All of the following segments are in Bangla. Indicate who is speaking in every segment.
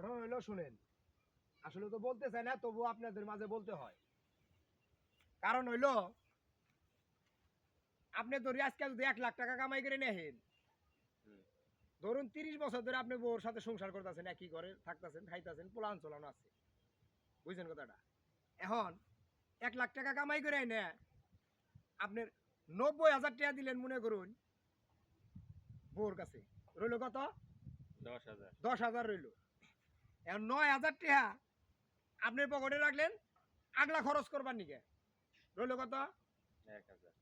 Speaker 1: ঘটনা হইল শুনেন। আসলে তো বলতে চাই না তবু আপনাদের মাঝে বলতে হয়। কারণ হইল আপনি তো আজকে যদি এক লাখ টাকা কামাই করে নেহেন ধরুন তিরিশ বছর ধরে আপনি বউর সাথে সংসার করতেছেন একই ঘরে থাকতেছেন খাইতেছেন পোলান চলানো আছে। বুঝছেন কথাটা? এখন এক লাখ টাকা কামাই করে এনে আপনার নব্বই হাজার টাকা দিলেন মনে করুন বউর কাছে। রইল কত?
Speaker 2: দশ হাজার।
Speaker 1: দশ হাজার রইল। এখন নয় হাজার টাকা আপনি পকেটে রাখলেন আগলা খরচ করবার নিকে। রইল কত?
Speaker 2: এক হাজার।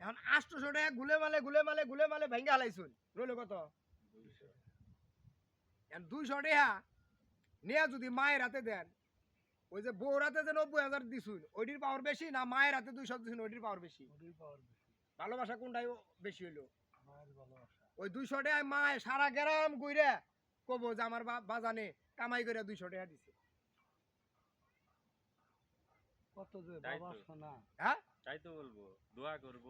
Speaker 1: এখন আটশোশো টাকা গুলে মালে গুলে মালে গুলে মালে ভেঙ্গে হালাইছুন। রইল কত? এখন দুইশো টাকা নিয়ে যদি মায়ের হাতে দেন ওই যে বউর হাতে যে নব্বই হাজার দিছুন ওইটির পাওয়ার বেশি না মায়ের হাতে দুইশো দিছুন ওইটির পাওয়ার বেশি? ভালোবাসা কোনটাই বেশি হইল? ওই দুইশো টাকায় মায় সারা গ্রাম ঘুরে কবো যে আমার বাজানে কামাই করে দুইশো টাকা দিছে।
Speaker 3: কত যে বাবা
Speaker 2: তো।
Speaker 1: হ্যাঁ?
Speaker 2: তাই তো বলব দোয়া করব।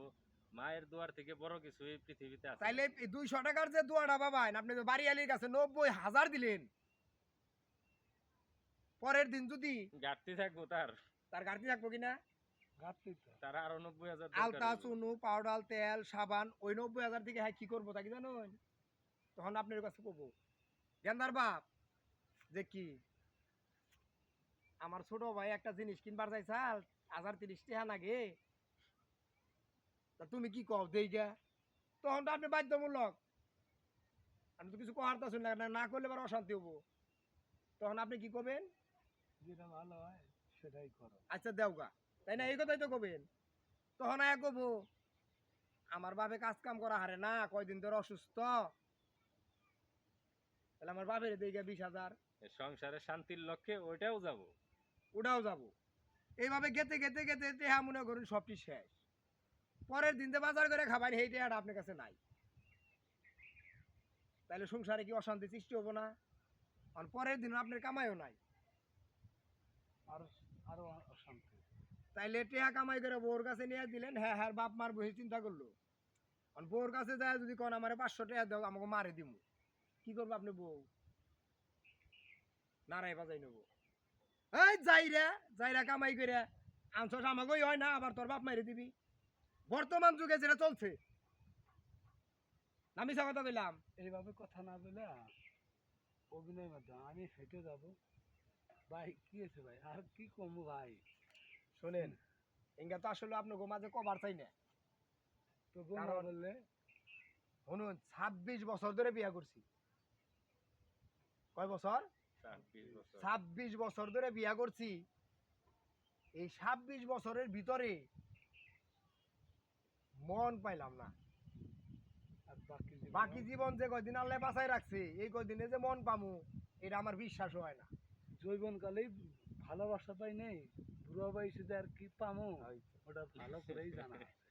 Speaker 2: মায়ের দোয়ার থেকে বড় কিছু এই পৃথিবীতে আছে।
Speaker 1: তাইলে এই দুইশো টাকার যে দোয়াটা পাবেন আপনি তো বাড়ি আলির কাছে নব্বই হাজার দিলেন পরের দিন যদি
Speaker 2: ঘাটতি থাকব তার।
Speaker 1: তার ঘাটতি থাকব কিনা
Speaker 3: ঘাটতি
Speaker 2: তার আরও হাজার
Speaker 1: আলতা চুনু পাউডার তেল সাবান ওই নব্বই হাজার থেকে হ্যাঁ কি করব তা কি জানুন তখন আপনার কাছে কবো। গেন্দার বাপ যে কি? আমার ছোট ভাই একটা জিনিস কিনবার যাই চাল হাজার তিরিশ টাকা লাগে তা তুমি কি কও দেই গা তখন তো আপনি বাধ্যমূলক। আমি তো কিছু কহার শুন না না করলে এবার অশান্তি হব। তখন আপনি কি করবেন
Speaker 3: যেটা ভালো হয় সেটাই করো।
Speaker 1: আচ্ছা দেওগা। তাই না? এই কথাই তো কবেন। তখন আয়া কবো আমার বাবে কাজ কাম করা হারে না কয়দিন ধরে অসুস্থ। তাহলে আমার বাপের দিকে বিশ হাজার।
Speaker 2: সংসারে শান্তির লক্ষ্যে ওইটাও যাব।
Speaker 1: ওটাও যাব। এইভাবে গেতে গেতে গেতে টেহা মনে করুন সবটি শেষ। পরের দিন দিয়ে বাজার করে খাবার এই টেহাটা আপনার কাছে নাই। তাহলে সংসারে কি অশান্তি সৃষ্টি হব না? আর পরের দিন আপনার কামাইও নাই।
Speaker 3: আরও আরও অশান্তি।
Speaker 1: তাইলে টেহা কামাই করে বউর কাছে নিয়ে দিলেন হ্যাঁ হ্যাঁ বাপ মার বসে চিন্তা করল। আর বউর কাছে যায় যদি কোন আমার পাঁচশো টাকা দাও আমাকে মারে দিমু। কি করব আপনি বউ? নারাই বাজাই নেব। এই যাইরা যাইরা কামাই করে। আনছস আমাকেই হয় না আবার তোর বাপ মাইরে দিবি। বর্তমান যুগে যেটা চলছে। আমি সে কথা বললাম
Speaker 3: এইভাবে কথা না বলে অভিনয় মাধ্যমে আমি হেঁটে যাব। ভাই কি আছে ভাই? আর কি কমু ভাই?
Speaker 1: শোনেন এঙ্গা তো আসলে আপনাকে মাঝে কবার চাই না।
Speaker 3: তো বললে?
Speaker 1: শুনুন ছাব্বিশ বছর ধরে বিয়া করছি। কয় বছর?
Speaker 2: ছাব্বিশ বছর।
Speaker 1: ধরে বিয়া করছি। এই ছাব্বিশ বছরের ভিতরে মন পাইলাম না। বাকি জীবন- যে কয়দিন আল্লাহ বাঁচাই রাখছে এই কয়দিনে যে মন পামু এটা আমার বিশ্বাস হয় না।
Speaker 3: জৈবনকালেই ভালোবাসা পাই নেই বুড়ো বয়সে যে আর কি পামো ওটা ভালো করেই জানা আছে।